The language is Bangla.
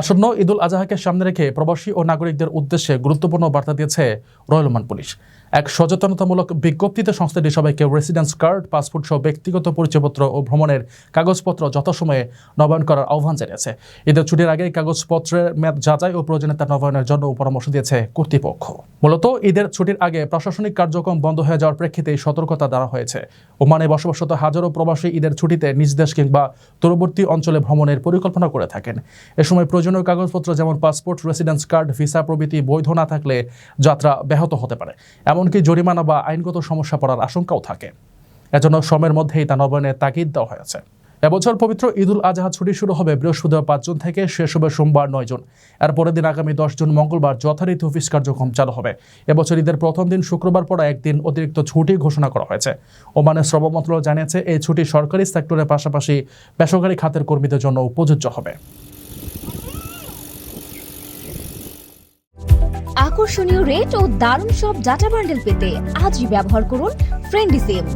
আসন্ন ঈদুল আজহাকে সামনে রেখে প্রবাসী ও নাগরিকদের উদ্দেশ্যে গুরুত্বপূর্ণ বার্তা দিয়েছে রয়্যাল ওমান পুলিশ। এক সচেতনতামূলক বিজ্ঞপ্তিতে সংস্থাটি সবাইকে রেসিডেন্স কার্ড পাসপোর্ট সহ ব্যক্তিগত পরিচয়পত্র ও ভ্রমণের কাগজপত্র যথাসময়ে নবায়ন করার আহ্বান জানিয়েছে। ঈদের ছুটির আগে কাগজপত্রের মেয়াদ যাচাই ও প্রয়োজনীয়তা নবায়নের জন্য পরামর্শ দিয়েছে কর্তৃপক্ষ। মূলত ঈদের ছুটির আগে প্রশাসনিক কার্যক্রম বন্ধ হয়ে যাওয়ার প্রেক্ষিতে সতর্কতা দেওয়া হয়েছে। ওমানে বসবাসরত হাজারো প্রবাসী ঈদের ছুটিতে নিজ দেশ কিংবা দূরবর্তী অঞ্চলে ভ্রমণের পরিকল্পনা করে থাকেন। এ সময় প্রয়োজনীয় কাগজপত্র যেমন পাসপোর্ট, রেসিডেন্স কার্ড, ভিসা প্রভৃতি বৈধ না থাকলে যাত্রা ব্যাহত হতে পারে। এমনকি জরিমানা বা আইনগত সমস্যা পড়ার আশঙ্কাও থাকে। এজন্য সময়ের মধ্যেই তা নবায়নের তাগিদ দেওয়া হয়েছে। এবছর পবিত্র ঈদুল আজহা ছুটি শুরু হবে বৃহস্পতিবার পাঁচ জুন থেকে, শেষ হবে সোমবার নয় জুন। এর পরের দিন আগামী দশ জুন মঙ্গলবার যথারীতি অফিস কার্যক্রম চালু হবে। এবছর ঈদের প্রথম দিন শুক্রবার পর একদিন অতিরিক্ত ছুটি ঘোষণা করা হয়েছে। ওমানের শ্রম মন্ত্রণালয় জানিয়েছে, এই ছুটি সরকারি সেক্টরের পাশাপাশি বেসরকারি খাতের কর্মীদের জন্য প্রযোজ্য হবে। আকর্ষণীয় রেট ও দারুণ সব ডাটা বান্ডেল পেতে আজই ব্যবহার করুন ফ্রেন্ডি সিম